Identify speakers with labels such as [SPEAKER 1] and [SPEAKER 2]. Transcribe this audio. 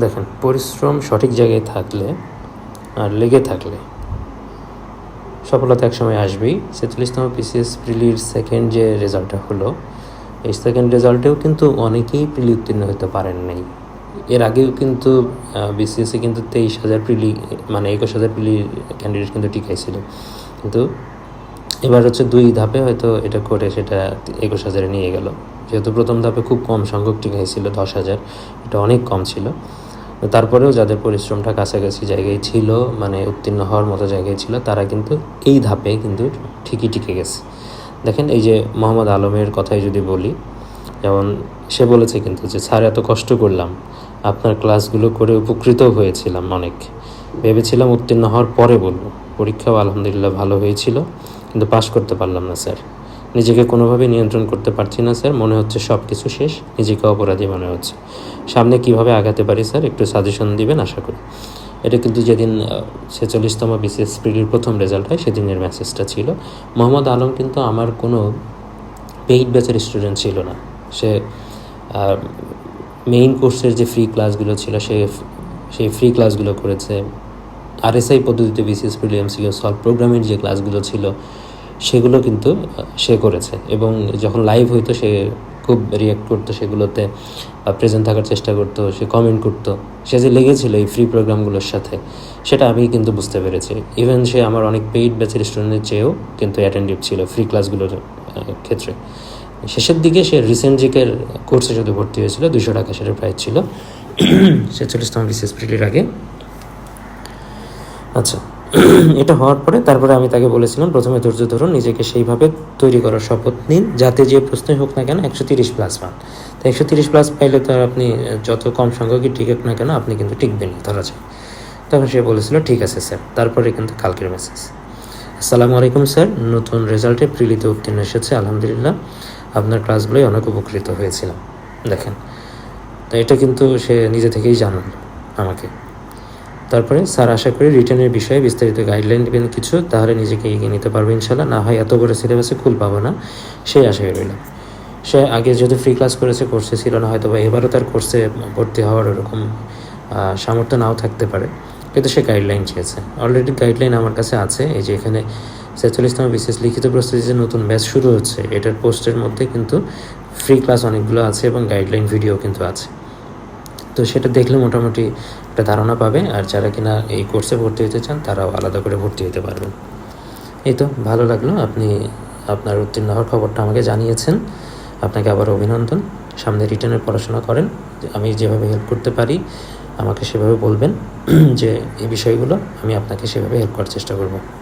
[SPEAKER 1] দেখেন, পরিশ্রম সঠিক জায়গায় থাকলে আর লেগে থাকলে সফলতা একসময় আসবেই। ছেচল্লিশতম পিসিএস প্রিলির সেকেন্ড যে রেজাল্টটা হলো, এই সেকেন্ড রেজাল্টেও কিন্তু অনেকেই প্রিলি উত্তীর্ণ হতে পারেন নাই। এর আগেও কিন্তু বিসিএসে কিন্তু তেইশ হাজার প্রিলি মানে একুশ হাজার প্রিলি ক্যান্ডিডেট কিন্তু টিকাইছিল। কিন্তু এবার হচ্ছে দুই ধাপে হয়তো এটা করে সেটা একুশ হাজারে নিয়ে গেল। যেহেতু প্রথম ধাপে খুব কম সংখ্যক টিকাইছিল দশ হাজার, এটা অনেক কম ছিল। তারপরেও যাদের পরিশ্রমটা কাছাকাছি জায়গায় ছিল মানে উত্তীর্ণ হওয়ার মতো জায়গায় ছিল, তারা কিন্তু এই ধাপে কিন্তু ঠিকই টিকে গেছে। দেখেন এই যে মোহাম্মদ আলমের কথাই যদি বলি, যেমন সে বলেছে কিন্তু যে, স্যার, এত কষ্ট করলাম। আপনার ক্লাসগুলো করে উপকৃত হয়েছিলাম অনেক। ভেবেছিলাম উত্তীর্ণ হওয়ার পরে বলব। পরীক্ষাও আলহামদুলিল্লাহ ভালো হয়েছিল। কিন্তু পাশ করতে পারলাম না, স্যার। নিজেকে কোনোভাবে নিয়ন্ত্রণ করতে পারছি না, স্যার। মনে হচ্ছে সব কিছু শেষ, নিজেকে অপরাধী মনে হচ্ছে। সামনে কীভাবে আগাতে পারি, স্যার? একটু সাজেশন দিবেন, আশা করি। এটা কিন্তু যেদিন ছেচল্লিশতম বিসিএস পিডির প্রথম রেজাল্ট হয়, সেদিনের মেসেজটা ছিল। মোহাম্মদ আলম কিন্তু আমার কোনো পেইড ব্যাচের স্টুডেন্ট ছিল না। সে মেইন কোর্সের যে ফ্রি ক্লাসগুলো ছিল, সে সেই ফ্রি ক্লাসগুলো করেছে। আরএসআই পদ্ধতিতে বিসিএস প্রিলিয়াম সিও সলভ প্রোগ্রামের যে ক্লাসগুলো ছিল, সেগুলো কিন্তু সে করেছে এবং যখন লাইভ হইতো সে খুব রিয়াক্ট করতো সেগুলোতে প্রেজেন্ট থাকার চেষ্টা করতো, সে কমেন্ট করতো। সে যে লেগেছিল এই ফ্রি প্রোগ্রামগুলোর সাথে, সেটা আমি কিন্তু বুঝতে পেরেছি। ইভেন সে আমার অনেক পেইড ব্যাচের স্টুডেন্টের চেয়েও কিন্তু অ্যাটেন্ডিভ ছিল ফ্রি ক্লাসগুলোর ক্ষেত্রে। শেষের দিকে সে রিসেন্ট জিকের কোর্সে শুধু ভর্তি হয়েছিল দুশো টাকা সেটার প্রাইস ছিল। ছেচল্লিশতম বিশেষ প্রিলির আগে। আচ্ছা। এটা হওয়ার পরে তারপরে আমি তাকে বলেছিলাম, প্রথমে ধৈর্য ধরুন নিজেকে সেইভাবে তৈরি করার শপথ নিন, যাতে যে প্রশ্নই হোক না কেন, একশো তিরিশ প্লাস পান। তো একশো তিরিশ প্লাস পাইলে তো আপনি যত কম সংখ্যকই টিকুক না কেন, আপনি কিন্তু টিকবেনই ধরা যায় তখন সে বলেছিল, ঠিক আছে স্যার তারপরে কিন্তু কালকের মেসেজ আসসালামু আলাইকুম স্যার নতুন রেজাল্টে প্রিলিতে উত্তীর্ণ এসেছে, আলহামদুলিল্লাহ। আপনার ক্লাসগুলোই অনেক উপকৃত হয়েছিলাম। দেখেন। তো এটা কিন্তু সে নিজে থেকেই জানান আমাকে। তারপরে স্যার আশা করি রিটার্নের বিষয়ে বিস্তারিত গাইডলাইন দেবেন কিছু, তাহলে নিজেকে এগিয়ে নিতে পারব ইনশাল্লাহ। না হয় এত বড় সিলেবাসে খুল পাবো না, সেই আশায় রইলাম সে আগে যেহেতু ফ্রি ক্লাস করেছে কোর্সে ছিল না হয়তো বা এবারও তার কোর্সে ভর্তি হওয়ার ওরকম সামর্থ্য নাও থাকতে পারে। কিন্তু সে গাইডলাইন চেয়েছে। অলরেডি গাইডলাইন আমার কাছে আছে, এই যে এখানে ছেচল্লিশতম বিশেষ লিখিত প্রস্তুতি যে নতুন ব্যাচ শুরু হচ্ছে, এটার পোস্টের মধ্যে কিন্তু ফ্রি ক্লাস অনেকগুলো আছে এবং গাইডলাইন ভিডিও কিন্তু আছে। তো সেটা দেখলে মোটামুটি একটা ধারণা পাবে। আর যারা কিনা এই কোর্সে ভর্তি হতে চান, তারাও আলাদা করে ভর্তি হতে পারবেন। এই তো, ভালো লাগল। আপনি, আপনার উত্তীর্ণ হওয়ার খবরটা আমাকে জানিয়েছেন। আপনাকে আবার অভিনন্দন। সামনে রিটার্নের পড়াশোনা করেন। আমি যেভাবে হেল্প করতে পারি, আমাকে সেভাবে বলবেন যে এই বিষয়গুলো আমি আপনাকে সেভাবে হেল্প করার চেষ্টা করব।